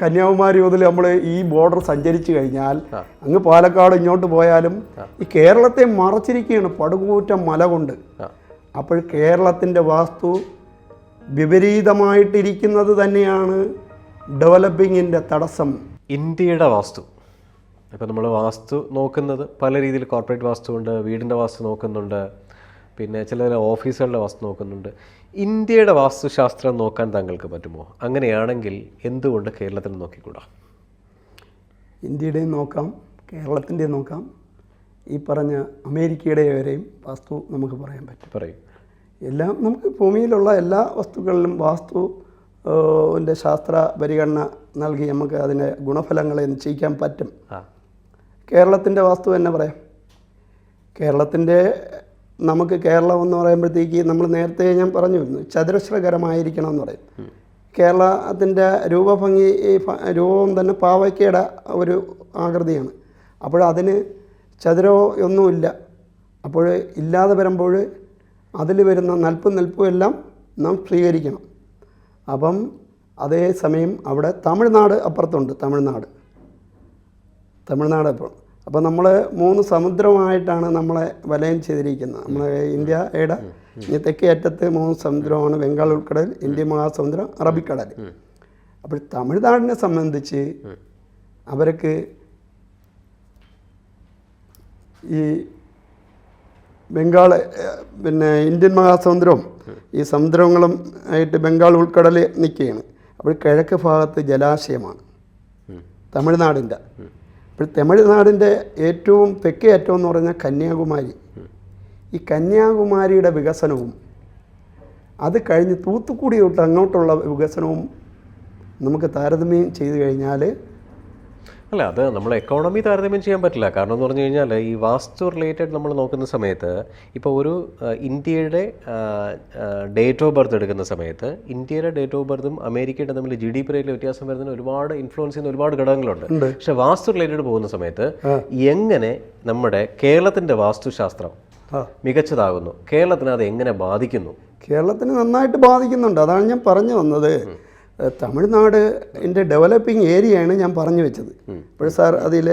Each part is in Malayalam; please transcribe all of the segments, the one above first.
കന്യാകുമാരി മുതൽ നമ്മൾ ഈ ബോർഡർ സഞ്ചരിച്ചു കഴിഞ്ഞാൽ അങ്ങ് പാലക്കാട് ഇങ്ങോട്ട് പോയാലും ഈ കേരളത്തെ മറച്ചിരിക്കുകയാണ് പടുകൂറ്റം മല കൊണ്ട്. അപ്പോൾ കേരളത്തിന്റെ വാസ്തു വിപരീതമായിട്ടിരിക്കുന്നത് തന്നെയാണ് ഡെവലപ്പിങ്ങിന്റെ തടസ്സം. ഇന്ത്യയുടെ വാസ്തു. ഇപ്പം നമ്മൾ വാസ്തു നോക്കുന്നത് പല രീതിയിൽ കോർപ്പറേറ്റ് വാസ്തു ഉണ്ട് വീടിന്റെ വാസ്തു നോക്കുന്നുണ്ട്. പിന്നെ ചില ഓഫീസുകളുടെ വാസ്തു നോക്കുന്നുണ്ട്. ഇന്ത്യയുടെ വാസ്തുശാസ്ത്രം നോക്കാൻ താങ്കൾക്ക് പറ്റുമോ? അങ്ങനെയാണെങ്കിൽ എന്തുകൊണ്ട് കേരളത്തിൽ നോക്കിക്കൂടാ? ഇന്ത്യയുടെയും നോക്കാം കേരളത്തിന്റെയും നോക്കാം. ഈ പറഞ്ഞ അമേരിക്കയുടെ വരെയും വാസ്തു നമുക്ക് പറയാൻ പറ്റും. പറയും. എല്ലാം നമുക്ക് ഭൂമിയിലുള്ള എല്ലാ വസ്തുക്കളിലും വാസ്തു ന്റെ ശാസ്ത്ര പരിഗണന നൽകി നമുക്ക് അതിന്റെ ഗുണഫലങ്ങളെ നിശ്ചയിക്കാൻ പറ്റും. കേരളത്തിന്റെ വാസ്തു തന്നെ പറയാം. കേരളത്തിന്റെ നമുക്ക് കേരളം എന്ന് പറയുമ്പോഴത്തേക്ക് നമ്മൾ നേരത്തെ ഞാൻ പറഞ്ഞു ചതുരശ്രകരമായിരിക്കണം എന്ന് പറയും. കേരളത്തിന്റെ രൂപഭംഗി രൂപം തന്നെ പാവയ്ക്കയുടെ ഒരു ആകൃതിയാണ്. അപ്പോൾ അതിന് ചതുരോ ഒന്നുമില്ല. അപ്പോൾ ഇല്ലാതെ വരുമ്പോൾ അതിൽ വരുന്ന നൽപ്പും നിൽപ്പും എല്ലാം നാം സ്വീകരിക്കണം. അപ്പം അതേസമയം അവിടെ തമിഴ്നാട് അപ്പുറത്തുണ്ട് തമിഴ്നാട്. തമിഴ്നാട് അപ്പോൾ അപ്പോൾ നമ്മൾ മൂന്ന് സമുദ്രമായിട്ടാണ് നമ്മളെ വലയം ചെയ്തിരിക്കുന്നത്. നമ്മളെ ഇന്ത്യയുടെ ഇനി തെക്കേ അറ്റത്ത് മൂന്ന് സമുദ്രമാണ് ബംഗാൾ ഉൾക്കടൽ ഇന്ത്യ മഹാസമുദ്രം അറബിക്കടൽ. അപ്പോൾ തമിഴ്നാടിനെ സംബന്ധിച്ച് അവർക്ക് ഈ ബംഗാൾ പിന്നെ ഇന്ത്യൻ മഹാസമുദ്രവും ഈ സമുദ്രങ്ങളും ആയിട്ട് ബംഗാൾ ഉൾക്കടൽ നിൽക്കുകയാണ്. അപ്പോൾ കിഴക്ക് ഭാഗത്ത് ജലാശയമാണ്. തമിഴ്നാടിന്റെ. ഇപ്പോൾ തമിഴ്നാടിന്റെ ഏറ്റവും തെക്കേ അറ്റം എന്ന് പറഞ്ഞാൽ കന്യാകുമാരി. ഈ കന്യാകുമാരിയുടെ വികസനവും അത് കഴിഞ്ഞ് തൂത്തുക്കുടി തൊട്ട് അങ്ങോട്ടുള്ള വികസനവും നമുക്ക് താരതമ്യം ചെയ്തു കഴിഞ്ഞാൽ അല്ല അത് നമ്മൾ എക്കോണമി താരതമ്യം ചെയ്യാൻ പറ്റില്ല. കാരണം എന്ന് പറഞ്ഞു കഴിഞ്ഞാൽ ഈ വാസ്തു റിലേറ്റഡ് നമ്മൾ നോക്കുന്ന സമയത്ത് ഇപ്പോൾ ഒരു ഇന്ത്യയുടെ ഡേറ്റ് ഓഫ് ബർത്ത് എടുക്കുന്ന സമയത്ത് ഇന്ത്യയുടെ ഡേറ്റ് ഓഫ് ബർത്തും അമേരിക്കയുടെ തമ്മിൽ ജി ഡി പി റേറ്റിൽ വ്യത്യാസം വരുന്നതിന് ഒരുപാട് ഇൻഫ്ലുവൻസ് ചെയ്യുന്ന ഒരുപാട് ഘടകങ്ങളുണ്ട്. പക്ഷെ വാസ്തു റിലേറ്റഡ് പോകുന്ന സമയത്ത് എങ്ങനെ നമ്മുടെ കേരളത്തിന്റെ വാസ്തുശാസ്ത്രം മികച്ചതാകുന്നു? കേരളത്തിന് അത് എങ്ങനെ ബാധിക്കുന്നു? കേരളത്തിന് നന്നായിട്ട് ബാധിക്കുന്നുണ്ട്. അതാണ് ഞാൻ പറഞ്ഞു വന്നത്. ഏഹ് തമിഴ്നാടിന്റെ ഡെവലപ്പിംഗ് ഏരിയയാണ് ഞാൻ പറഞ്ഞു വെച്ചത്. ഇപ്പോൾ സാർ അതിൽ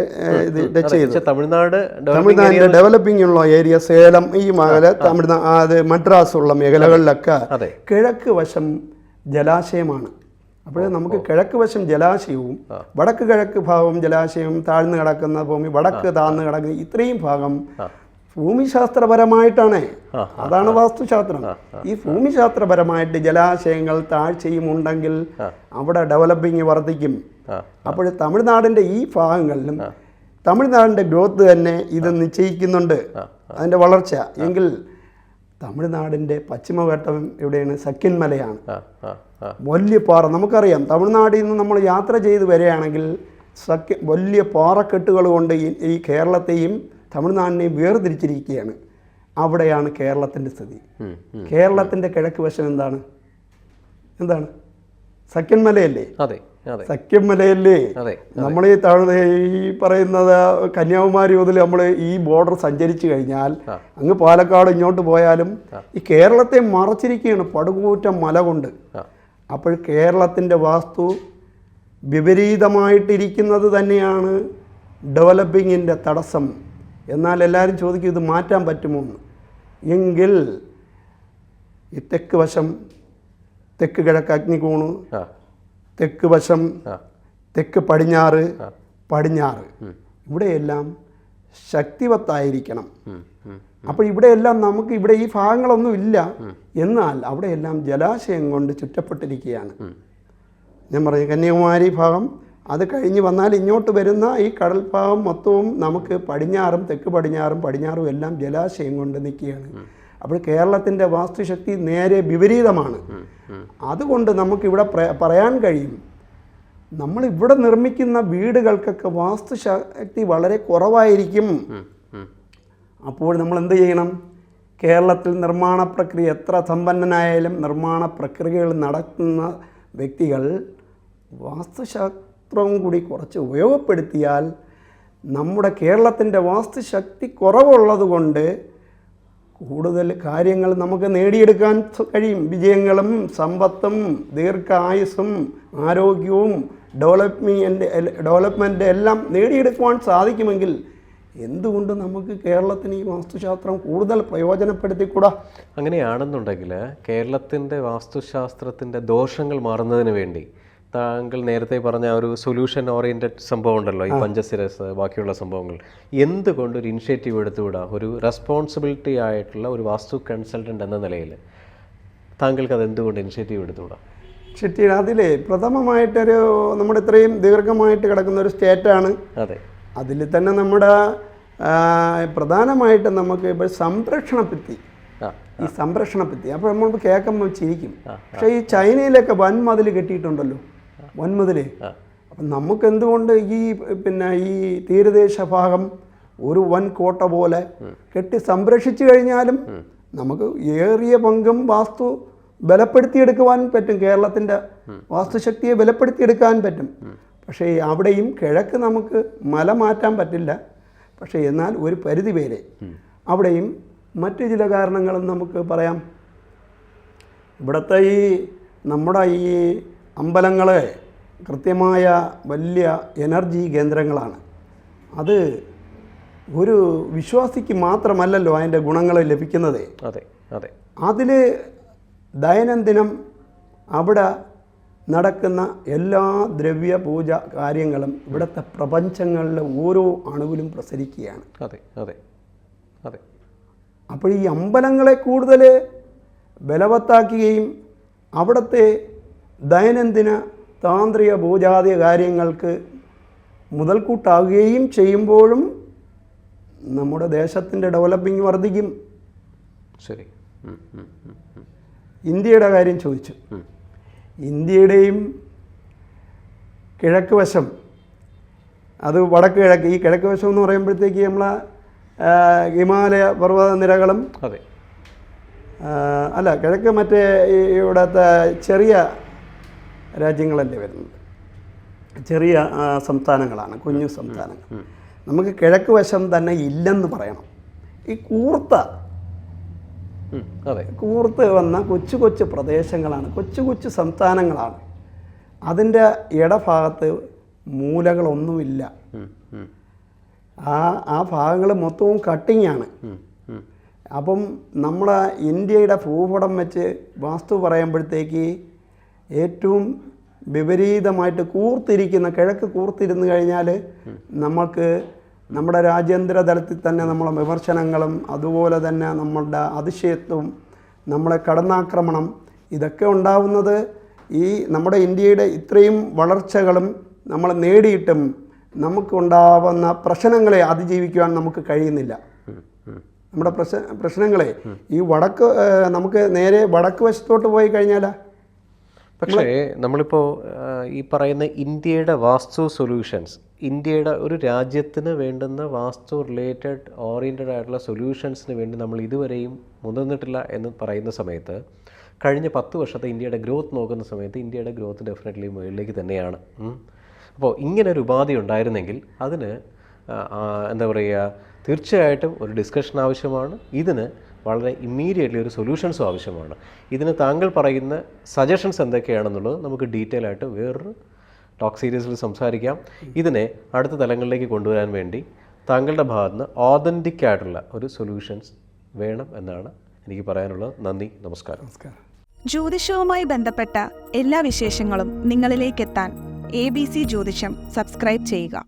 ഇത് ടച്ച് ചെയ്തു തമിഴ്നാട് തമിഴ്നാടിന്റെ ഡെവലപ്പിംഗ് ഉള്ള ഏരിയ സേലം ഈ മേഖല തമിഴ്നാട് അത് മദ്രാസ് ഉള്ള മേഖലകളിലൊക്കെ കിഴക്ക് വശം ജലാശയമാണ്. അപ്പോൾ നമുക്ക് കിഴക്ക് വശം ജലാശയവും വടക്ക് കിഴക്ക് ഭാഗം ജലാശയം താഴ്ന്നു കിടക്കുന്ന ഭൂമി വടക്ക് താഴ്ന്നു കിടക്കുന്ന ഇത്രയും ഭാഗം ഭൂമിശാസ്ത്രപരമായിട്ടാണ്. അതാണ് വാസ്തുശാസ്ത്രം. ഈ ഭൂമിശാസ്ത്രപരമായിട്ട് ജലാശയങ്ങൾ താഴ്ചയും ഉണ്ടെങ്കിൽ അവിടെ ഡെവലപ്പിംഗ് വർദ്ധിക്കും. അപ്പോൾ തമിഴ്നാടിന്റെ ഈ ഭാഗങ്ങളിലും തമിഴ്നാടിന്റെ ഗ്രോത്ത് തന്നെ ഇത് നിശ്ചയിക്കുന്നുണ്ട്. അതിന്റെ വളർച്ച. എങ്കിൽ തമിഴ്നാടിന്റെ പശ്ചിമഘട്ടം എവിടെയാണ് സഖ്യൻ മലയാണ്. ആ ആ ആ. വലിയ പാറ നമുക്കറിയാം തമിഴ്നാട്ടിൽ നിന്ന് നമ്മൾ യാത്ര ചെയ്ത് വരികയാണെങ്കിൽ സഖ്യ വലിയ പാറക്കെട്ടുകൾ കൊണ്ട് ഈ കേരളത്തെയും തമിഴ്നാടിനെയും വേർതിരിച്ചിരിക്കുകയാണ്. അവിടെയാണ് കേരളത്തിന്റെ സ്ഥിതി. കേരളത്തിന്റെ കിഴക്ക് വശം എന്താണ്? എന്താണ്? സഖ്യന്മലയല്ലേ അതെ അതെ. സഖ്യം മലയല്ലേ അതെ. നമ്മൾ ഈ താഴ്ന്ന ഈ പറയുന്നത് കന്യാകുമാരി മുതൽ നമ്മൾ ഈ ബോർഡർ സഞ്ചരിച്ചു കഴിഞ്ഞാൽ അങ്ങ് പാലക്കാട് ഇങ്ങോട്ട് പോയാലും ഈ കേരളത്തെ മറച്ചിരിക്കുകയാണ് പടുകൂറ്റ മല കൊണ്ട്. അപ്പോൾ കേരളത്തിന്റെ വാസ്തു വിപരീതമായിട്ടിരിക്കുന്നത് തന്നെയാണ് ഡെവലപ്പിങ്ങിന്റെ തടസ്സം. എന്നാൽ എല്ലാവരും ചോദിക്കും ഇത് മാറ്റാൻ പറ്റുമോ എന്ന്. എങ്കിൽ ഈ തെക്ക് വശം തെക്ക് കിഴക്ക് അഗ്നികോണ് തെക്ക് വശം തെക്ക് പടിഞ്ഞാറ് പടിഞ്ഞാറ്. ഇവിടെയെല്ലാം ശക്തിവത്തായിരിക്കണം. അപ്പോൾ ഇവിടെയെല്ലാം നമുക്ക് ഇവിടെ ഈ ഭാഗങ്ങളൊന്നും ഇല്ല. എന്നാൽ അവിടെയെല്ലാം ജലാശയം കൊണ്ട് ചുറ്റപ്പെട്ടിരിക്കുകയാണ്. ഞാൻ പറഞ്ഞു കന്യാകുമാരി ഭാഗം അത് കഴിഞ്ഞ് വന്നാൽ ഇങ്ങോട്ട് വരുന്ന ഈ കടൽഭാഗം മൊത്തവും നമുക്ക് പടിഞ്ഞാറും തെക്ക് പടിഞ്ഞാറും പടിഞ്ഞാറും എല്ലാം ജലാശയം കൊണ്ട് നിൽക്കുകയാണ്. അപ്പോൾ കേരളത്തിന്റെ വാസ്തുശക്തി നേരെ വിപരീതമാണ്. അതുകൊണ്ട് നമുക്കിവിടെ പറയാൻ കഴിയും നമ്മൾ ഇവിടെ നിർമ്മിക്കുന്ന വീടുകൾക്കൊക്കെ വാസ്തുശക്തി വളരെ കുറവായിരിക്കും. അപ്പോൾ നമ്മൾ എന്ത് ചെയ്യണം? കേരളത്തിൽ നിർമ്മാണ പ്രക്രിയ എത്ര സമ്പന്നനായാലും നിർമ്മാണ പ്രക്രിയകൾ നടത്തുന്ന വ്യക്തികൾ വാസ്തുശാസ്ത്രവും കൂടി കുറച്ച് ഉപയോഗപ്പെടുത്തിയാൽ നമ്മുടെ കേരളത്തിന്റെ വാസ്തുശക്തി കുറവുള്ളതുകൊണ്ട് കൂടുതൽ കാര്യങ്ങൾ നമുക്ക് നേടിയെടുക്കാൻ കഴിയും. വിജയങ്ങളും സമ്പത്തും ദീർഘായുസ്സും ആരോഗ്യവും ഡെവലപ്മെന്റ് ഡെവലപ്മെന്റ് എല്ലാം നേടിയെടുക്കുവാൻ സാധിക്കുമെങ്കിൽ എന്തുകൊണ്ട് നമുക്ക് കേരളത്തിന് ഈ വാസ്തുശാസ്ത്രം കൂടുതൽ പ്രയോജനപ്പെടുത്തിക്കൂടാ? അങ്ങനെയാണെന്നുണ്ടെങ്കിൽ കേരളത്തിന്റെ വാസ്തുശാസ്ത്രത്തിന്റെ ദോഷങ്ങൾ മാറുന്നതിന് വേണ്ടി താങ്കൾ നേരത്തെ പറഞ്ഞ ഒരു സൊല്യൂഷൻ ഓറിയന്റഡ് സംഭവം ഉണ്ടല്ലോ ഈ പഞ്ചസിരസ് ബാക്കിയുള്ള സംഭവങ്ങൾ. എന്തുകൊണ്ട് ഒരു ഇനിഷ്യേറ്റീവ് എടുത്തുവിടാം ഒരു റെസ്പോൺസിബിലിറ്റി ആയിട്ടുള്ള ഒരു വാസ്തു കൺസൾട്ടന്റ് എന്ന നിലയിൽ താങ്കൾക്ക് അത് എന്തുകൊണ്ട് ഇനിഷ്യേറ്റീവ് എടുത്തുവിടാം ഷെട്ടി അതിൽ പ്രഥമമായിട്ടൊരു നമ്മുടെ ഇത്രയും ദീർഘമായിട്ട് കിടക്കുന്ന ഒരു സ്റ്റേറ്റാണ് അതെ. അതിൽ തന്നെ നമ്മുടെ പ്രധാനമായിട്ട് നമുക്ക് ഇപ്പോൾ സംരക്ഷണ ഭിത്തി. ഈ സംരക്ഷണ ഭിത്തി. അപ്പോൾ നമ്മൾ കേൾക്കുമ്പോൾ ചിരിക്കും. പക്ഷേ ഈ ചൈനയിലൊക്കെ വൻമതിൽ കെട്ടിയിട്ടുണ്ടല്ലോ. ആ. അപ്പം നമുക്ക് എന്തുകൊണ്ട് ഈ പിന്നെ ഈ തീരദേശ ഭാഗം ഒരു വൻ കോട്ട പോലെ കെട്ടി സംരക്ഷിച്ചു കഴിഞ്ഞാലും നമുക്ക് ഏറിയ പങ്കും വാസ്തു ബലപ്പെടുത്തിയെടുക്കുവാൻ പറ്റും. കേരളത്തിന്റെ വാസ്തുശക്തിയെ ബലപ്പെടുത്തിയെടുക്കാൻ പറ്റും. പക്ഷേ അവിടെയും കിഴക്ക് നമുക്ക് മല മാറ്റാൻ പറ്റില്ല. പക്ഷേ എന്നാൽ ഒരു പരിധി വരെ അവിടെയും മറ്റു ചില കാരണങ്ങളും നമുക്ക് പറയാം. ഇവിടുത്തെ ഈ നമ്മുടെ ഈ അമ്പലങ്ങളെ കൃത്യമായ വലിയ എനർജി കേന്ദ്രങ്ങളാണ്. അത് ഒരു വിശ്വാസിക്ക് മാത്രമല്ലല്ലോ അതിന്റെ ഗുണങ്ങൾ ലഭിക്കുന്നത്. അതെ അതെ. അതിൽ ദൈനംദിനം അവിടെ നടക്കുന്ന എല്ലാ ദ്രവ്യ പൂജ കാര്യങ്ങളും ഇവിടുത്തെ പ്രപഞ്ചങ്ങളിലെ ഓരോ അണുവിലും പ്രസരിക്കുകയാണ്. അതെ അതെ അതെ. അപ്പോൾ ഈ അമ്പലങ്ങളെ കൂടുതൽ ബലവത്താക്കുകയും അവിടുത്തെ ദൈനംദിന താന്ത്രിക പൂജാതി കാര്യങ്ങൾക്ക് മുതൽക്കൂട്ടാവുകയും ചെയ്യുമ്പോഴും നമ്മുടെ ദേശത്തിന്റെ ഡെവലപ്പിംഗ് വർദ്ധിക്കും ശരി. ഇന്ത്യയുടെ കാര്യം ചോദിച്ചു. ഇന്ത്യയുടെയും കിഴക്ക് വശം അത് വടക്ക് കിഴക്ക് ഈ കിഴക്ക് വശം എന്ന് പറയുമ്പോഴത്തേക്ക് നമ്മളെ ഹിമാലയ പർവത നിരകളും അതെ അല്ല കിഴക്ക് മറ്റേ ഇവിടുത്തെ ചെറിയ രാജ്യങ്ങളല്ലേ വരുന്നത്? ചെറിയ സംസ്ഥാനങ്ങളാണ് കുഞ്ഞു സംസ്ഥാനങ്ങൾ. നമുക്ക് കിഴക്ക് വശം തന്നെ ഇല്ലെന്ന് പറയണം. ഈ കൂർത്ത അതെ. കൂർത്ത് വന്ന കൊച്ചു കൊച്ചു പ്രദേശങ്ങളാണ് കൊച്ചു കൊച്ചു സംസ്ഥാനങ്ങളാണ്. അതിന്റെ ഇടഭാഗത്ത് മൂലകളൊന്നുമില്ല. ആ ആ ഭാഗങ്ങൾ മൊത്തവും കട്ടിങ്ങാണ്. അപ്പം നമ്മളെ ഇന്ത്യയുടെ ഭൂപടം വെച്ച് വാസ്തു പറയുമ്പോഴത്തേക്ക് ഏറ്റവും വിപരീതമായിട്ട് കൂർത്തിരിക്കുന്ന കിഴക്ക് കൂർത്തിരുന്ന് കഴിഞ്ഞാൽ നമ്മൾക്ക് നമ്മുടെ രാജ്യാന്തര തലത്തിൽ തന്നെ നമ്മളെ വിമർശനങ്ങളും അതുപോലെ തന്നെ നമ്മളുടെ അതിശയത്വം നമ്മളെ കടന്നാക്രമണം ഇതൊക്കെ ഉണ്ടാവുന്നത് ഈ നമ്മുടെ ഇന്ത്യയുടെ ഇത്രയും വളർച്ചകളും നമ്മൾ നേടിയിട്ടും നമുക്കുണ്ടാവുന്ന പ്രശ്നങ്ങളെ അതിജീവിക്കുവാൻ നമുക്ക് കഴിയുന്നില്ല. നമ്മുടെ പ്രശ്ന പ്രശ്നങ്ങളെ ഈ വടക്ക് നമുക്ക് നേരെ വടക്ക് വശത്തോട്ട് പോയി കഴിഞ്ഞാൽ പക്ഷേ നമ്മളിപ്പോൾ ഈ പറയുന്ന ഇന്ത്യയുടെ വാസ്തു സൊല്യൂഷൻസ് ഇന്ത്യയുടെ ഒരു രാജ്യത്തിന് വേണ്ടുന്ന വാസ്തു റിലേറ്റഡ് ഓറിയന്റഡ് ആയിട്ടുള്ള സൊല്യൂഷൻസിന് വേണ്ടി നമ്മൾ ഇതുവരെയും മുതിർന്നിട്ടില്ല എന്ന് പറയുന്ന സമയത്ത് കഴിഞ്ഞ പത്ത് വർഷത്തെ ഇന്ത്യയുടെ ഗ്രോത്ത് നോക്കുന്ന സമയത്ത് ഇന്ത്യയുടെ ഗ്രോത്ത് ഡെഫിനറ്റ്ലി മുകളിലേക്ക് തന്നെയാണ്. അപ്പോൾ ഇങ്ങനെ ഒരു ഉപാധി ഉണ്ടായിരുന്നെങ്കിൽ അതിന് എന്താ പറയുക തീർച്ചയായിട്ടും ഒരു ഡിസ്കഷൻ ആവശ്യമാണ്. ഇതിന് വളരെ ഇമ്മീഡിയറ്റ്ലി ഒരു സൊല്യൂഷൻസും ആവശ്യമാണ്. ഇതിന് താങ്കൾ പറയുന്ന സജഷൻസ് എന്തൊക്കെയാണെന്നുള്ളത് നമുക്ക് ഡീറ്റെയിൽ ആയിട്ട് വേറൊരു ടോക്ക് സീരീസിൽ സംസാരിക്കാം. ഇതിനെ അടുത്ത തലങ്ങളിലേക്ക് കൊണ്ടുവരാൻ വേണ്ടി താങ്കളുടെ ഭാഗത്ത് നിന്ന് ഓതന്റിക് ആയിട്ടുള്ള ഒരു സൊല്യൂഷൻസ് വേണം എന്നാണ് എനിക്ക് പറയാനുള്ളത്. നന്ദി നമസ്കാരം. നമസ്കാരം. ജ്യോതിഷവുമായി ബന്ധപ്പെട്ട എല്ലാ വിശേഷങ്ങളും നിങ്ങളിലേക്കെത്താൻ എ ബി സി ജ്യോതിഷം സബ്സ്ക്രൈബ് ചെയ്യുക.